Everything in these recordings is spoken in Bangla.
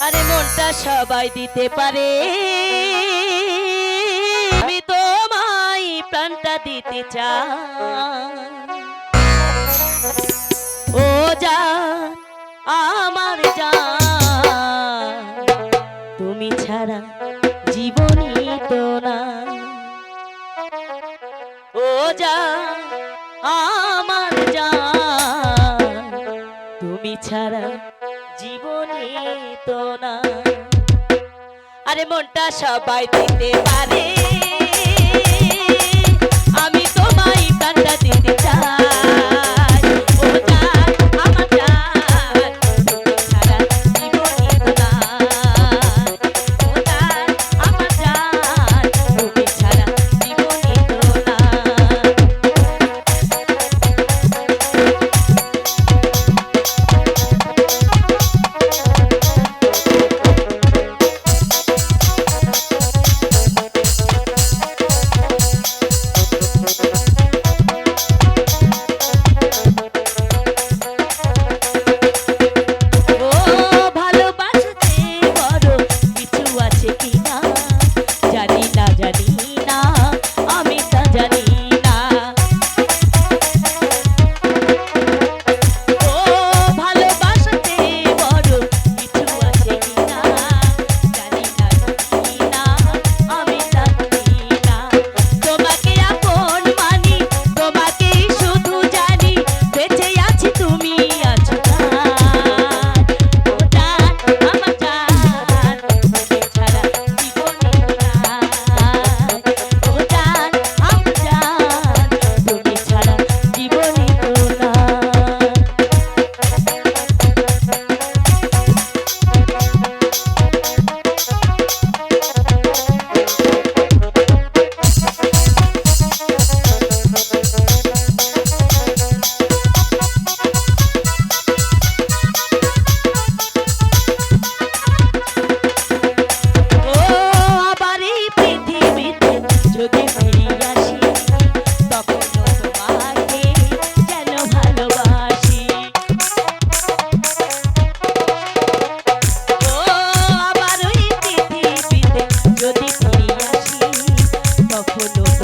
আরে মনটা সবাই দিতে পারে। আমি তোমায় প্রাণটা দিতে চাই। ও যা, আমার যা। তুমি ছাড়া জীবনই তো না। ও যা, আমার যা। তুমি ছাড়া তো না। আরে মনটা সবাই দিতে পারে।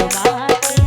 ভালোবাসি